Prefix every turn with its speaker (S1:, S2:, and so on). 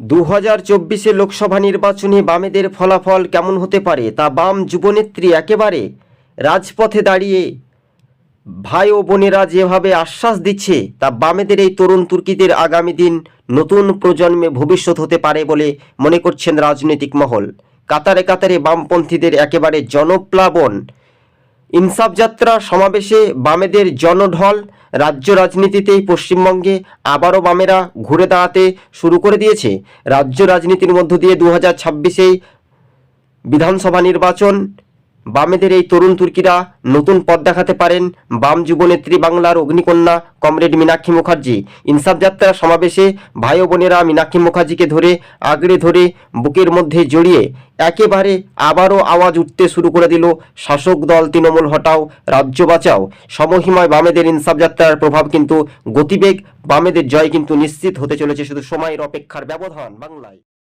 S1: দু হাজার চব্বিশে লোকসভা নির্বাচনে বামেদের ফলাফল কেমন হতে পারে তা বাম যুবনেত্রী একেবারে রাজপথে দাঁড়িয়ে ভাই ও বোনেরা যেভাবে আশ্বাস দিচ্ছে, তা বামেদের এই তরুণ তুর্কিদের আগামী দিন নতুন প্রজন্মে ভবিষ্যৎ হতে পারে বলে মনে করছেন রাজনৈতিক মহল। কাতারে কাতারে বামপন্থীদের একেবারে জনপ্লাবন ইনসাফ যাত্রা সমাবেশে বামেদের জনঢল রাজ্য রাজনীতিতে পশ্চিমবঙ্গে আবারও বামেরা ঘুরে দাঁড়াতে শুরু করে দিয়েছে। রাজ্য রাজনীতির মধ্য দিয়ে দু হাজার বিধানসভা নির্বাচন বামেদের এই তরুণ তুর্কিরা নতুন পথ দেখাতে পারেন বাম যুবনেত্রী বাংলার অগ্নিকন্যা কমরেড মীনাক্ষী মুখার্জি। ইনসাফ যাত্রা সমাবেশে ভাই বোনেরা মীনাক্ষী মুখার্জিকে ধরে আগড়ে ধরে বুকের মধ্যে জড়িয়ে একেবারে আবারও আওয়াজ উঠতে শুরু করে দিল শাসক দল তৃণমূল হটাও, রাজ্য বাঁচাও। সমহিময় বামেদের ইনসাফ যাত্রার প্রভাব কিন্তু গতিবেগ, বামেদের জয় কিন্তু নিশ্চিত হতে চলেছে। শুধু সময়ের অপেক্ষার ব্যবধান বাংলায়।